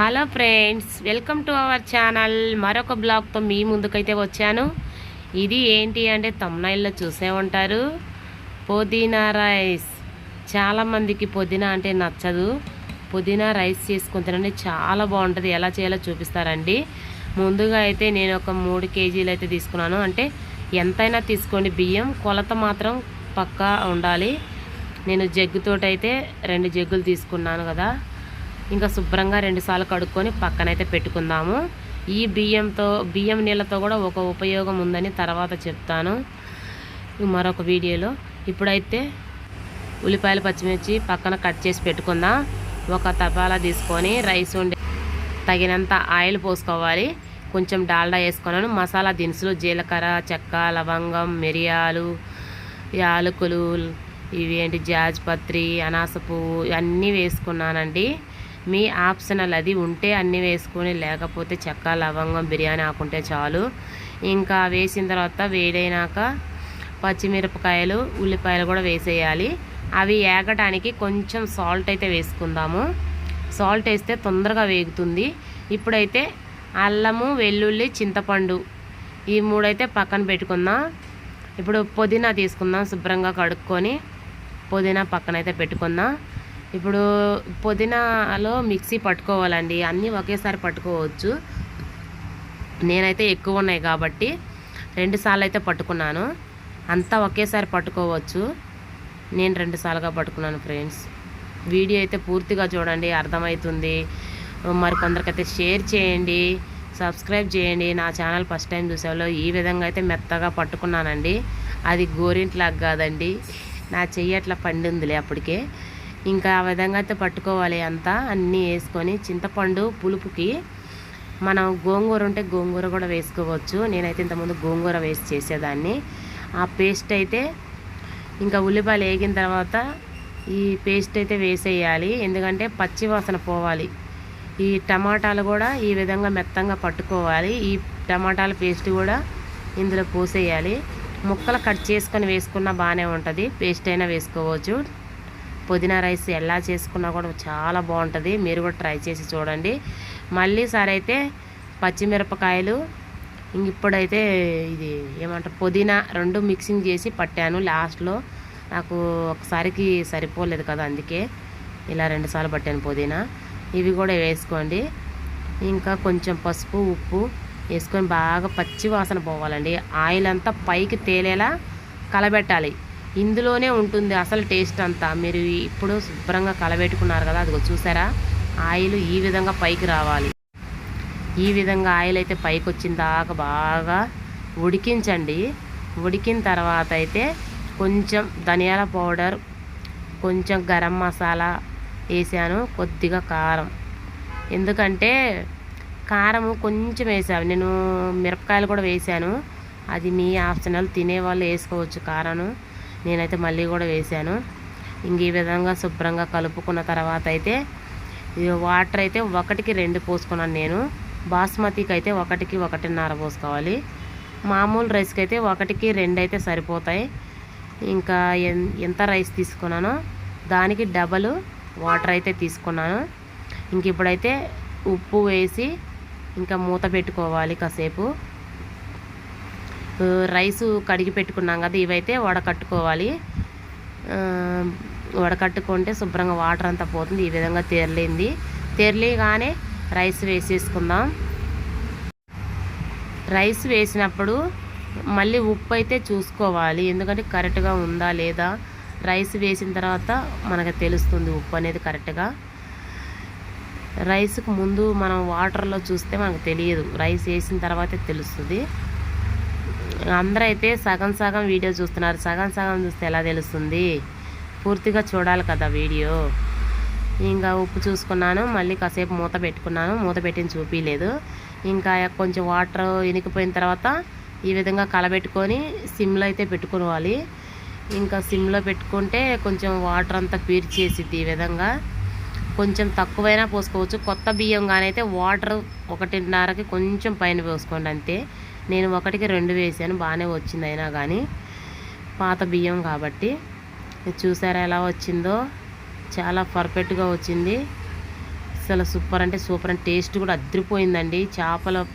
Hello friends welcome to our channel. మరొక బ్లాగ్తో మీ ముందుకైతే వచ్చాను. ఇది ఏంటి అంటే తమ్నైల్లో చూసే ఉంటారు. పుదీనా రైస్. చాలామందికి పుదీనా అంటే నచ్చదు. పుదీనా రైస్ చేసుకుని తినండి చాలా బాగుంటుంది. ఎలా చేయాలో చూపిస్తారండి. ముందుగా అయితే నేను ఒక మూడు కేజీలు అయితే తీసుకున్నాను. అంటే ఎంతైనా తీసుకోండి. బియ్యం కొలత మాత్రం పక్కా ఉండాలి. నేను జగ్గుతోటైతే రెండు జగ్గులు తీసుకున్నాను కదా. ఇంకా శుభ్రంగా రెండుసార్లు కడుక్కొని పక్కనైతే పెట్టుకుందాము. ఈ బియ్యంతో బియ్యం నీళ్ళతో కూడా ఒక ఉపయోగం ఉందని తర్వాత చెప్తాను మరొక వీడియోలో. ఇప్పుడైతే ఉల్లిపాయలు పచ్చిమిర్చి పక్కన కట్ చేసి పెట్టుకుందాం. ఒక తపాలా తీసుకొని రైస్ ఉండి తగినంత ఆయిల్ పోసుకోవాలి. కొంచెం డాల్డా వేసుకున్నాను. మసాలా దినుసులు జీలకర్ర చెక్క లవంగం మిరియాలు యాలకులు ఇవేంటి జాజ్పత్రి అనాస పువ్వు ఇవన్నీ వేసుకున్నానండి. మీ ఆప్షనల్ అది ఉంటే అన్నీ వేసుకొని లేకపోతే చెక్క లవంగం బిర్యానీ ఆకుంటే చాలు. ఇంకా వేసిన తర్వాత వేడైనాక పచ్చిమిరపకాయలు ఉల్లిపాయలు కూడా వేసేయాలి. అవి ఏగటానికి కొంచెం సాల్ట్ అయితే వేసుకుందాము. సాల్ట్ వేస్తే తొందరగా వేగుతుంది. ఇప్పుడైతే అల్లము వెల్లుల్లి చింతపండు ఈ మూడైతే పక్కన పెట్టుకుందాం. ఇప్పుడు పుదీనా తీసుకుందాం శుభ్రంగా కడుక్కొని. పుదీనా పక్కన అయితే పెట్టుకుందాం. ఇప్పుడు పుదీనాలో మిక్సీ పట్టుకోవాలండి. అన్నీ ఒకేసారి పట్టుకోవచ్చు. నేనైతే ఎక్కువ ఉన్నాయి కాబట్టి రెండుసార్లు అయితే పట్టుకున్నాను. అంతా ఒకేసారి పట్టుకోవచ్చు. నేను రెండు సార్లుగా పట్టుకున్నాను ఫ్రెండ్స్. వీడియో అయితే పూర్తిగా చూడండి అర్థమవుతుంది. మరి కొందరికైతే షేర్ చేయండి సబ్స్క్రైబ్ చేయండి. నా ఛానల్ ఫస్ట్ టైం చూసేవాళ్ళు ఈ విధంగా అయితే మెత్తగా పట్టుకున్నానండి. అది గోరింట్లాగా కాదండి. నా చెయ్యి అట్లా పండిందిలే అప్పటికే. ఇంకా ఆ విధంగా అయితే పట్టుకోవాలి అంతా. అన్నీ వేసుకొని చింతపండు పులుపుకి మనం గోంగూర ఉంటే గోంగూర కూడా వేసుకోవచ్చు. నేనైతే ఇంతకుముందు గోంగూర వేసి చేసేదాన్ని. ఆ పేస్ట్ అయితే ఇంకా ఉల్లిపాయలు వేగిన తర్వాత ఈ పేస్ట్ అయితే వేసేయాలి. ఎందుకంటే పచ్చి వాసన పోవాలి. ఈ టమాటాలు కూడా ఈ విధంగా మెత్తంగా పట్టుకోవాలి. ఈ టమాటాల పేస్ట్ కూడా ఇందులో పోసేయాలి. ముక్కలు కట్ చేసుకొని వేసుకున్నా బాగానే ఉంటుంది. పేస్ట్ అయినా వేసుకోవచ్చు. పుదీనా రైస్ ఎలా చేసుకున్నా కూడా చాలా బాగుంటుంది. మీరు కూడా ట్రై చేసి చూడండి. మళ్ళీ సరే అయితే పచ్చిమిరపకాయలు ఇప్పుడైతే ఇది ఏమంటారు పుదీనా రెండు మిక్సింగ్ చేసి పట్టాను లాస్ట్లో. నాకు ఒకసారికి సరిపోలేదు కదా అందుకే ఇలా రెండుసార్లు పట్టాను పుదీనా. ఇవి కూడా వేసుకోండి. ఇంకా కొంచెం పసుపు ఉప్పు వేసుకొని బాగా పచ్చి వాసన పోవాలండి. ఆయిల్ అంతా పైకి తేలేలా కలబెట్టాలి. ఇందులోనే ఉంటుంది అసలు టేస్ట్ అంతా. మీరు ఇప్పుడు శుభ్రంగా కలబెట్టుకున్నారు కదా అదిగో చూసారా? ఆయిల్ ఈ విధంగా పైకి రావాలి. ఈ విధంగా ఆయిల్ అయితే పైకి వచ్చిన దాకా బాగా ఉడికించండి. ఉడికిన తర్వాత అయితే కొంచెం ధనియాల పౌడర్ కొంచెం గరం మసాలా వేసాను కొద్దిగా కారం. ఎందుకంటే కారం కొంచెం వేసాను. నేను మిరపకాయలు కూడా వేసాను. అది మీ ఆప్షనల్ తినేవాళ్ళు వేసుకోవచ్చు కారం నేనైతే మళ్ళీ కూడా వేసాను ఇంక ఈ విధంగా శుభ్రంగా కలుపుకున్న తర్వాత అయితే వాటర్ అయితే ఒకటికి రెండు పోసుకున్నాను నేను. బాస్మతికి అయితే ఒకటికి ఒకటిన్నర పోసుకోవాలి. మామూలు రైస్కి అయితే ఒకటికి రెండు అయితే సరిపోతాయి. ఇంకా ఎంత రైస్ తీసుకున్నానో దానికి డబల్ వాటర్ అయితే తీసుకున్నాను. ఇంక ఇప్పుడైతే ఉప్పు వేసి ఇంకా మూత పెట్టుకోవాలి కాసేపు. రైసు కడిగి పెట్టుకున్నాం కదా ఇవైతే వడకట్టుకోవాలి. వడకట్టుకుంటే శుభ్రంగా వాటర్ అంతా పోతుంది ఈ విధంగా తెరలింది తేరలేగానే రైస్ వేసేసుకుందాం. రైస్ వేసినప్పుడు మళ్ళీ ఉప్పు అయితే చూసుకోవాలి ఎందుకంటే కరెక్ట్గా ఉందా లేదా? రైస్ వేసిన తర్వాత మనకు తెలుస్తుంది ఉప్పు అనేది కరెక్ట్గా. రైస్కు ముందు మనం వాటర్లో చూస్తే మనకు తెలియదు రైస్ వేసిన తర్వాతే తెలుస్తుంది. అందరూ అయితే సగం సగం వీడియో చూస్తున్నారు. సగం సగం చూస్తే ఎలా తెలుస్తుంది? పూర్తిగా చూడాలి కదా వీడియో. ఇంకా ఉప్పు చూసుకున్నాను. మళ్ళీ కాసేపు మూత పెట్టుకున్నాను. మూత పెట్టిన చూపించలేదు ఇంకా కొంచెం వాటర్ ఇనికిపోయిన తర్వాత ఈ విధంగా కలబెట్టుకొని సిమ్లో అయితే పెట్టుకోవాలి. ఇంకా సిమ్లో పెట్టుకుంటే కొంచెం వాటర్ అంతా పీర్చేసిద్ది ఈ విధంగా. కొంచెం తక్కువైనా పోసుకోవచ్చు. కొత్త బియ్యం అయితే వాటర్ ఒకటిన్నరకి కొంచెం పైన పోసుకోండి అంతే. నేను ఒకటికి రెండు వేసాను బాగానే వచ్చింది అయినా కానీ. పాత బియ్యం కాబట్టి. చూసారా ఎలా వచ్చిందో? చాలా పర్ఫెక్ట్గా వచ్చింది. అసలు సూపర్ అంటే సూపర్ అంటే టేస్ట్ కూడా అదిరిపోయిందండి. చేపల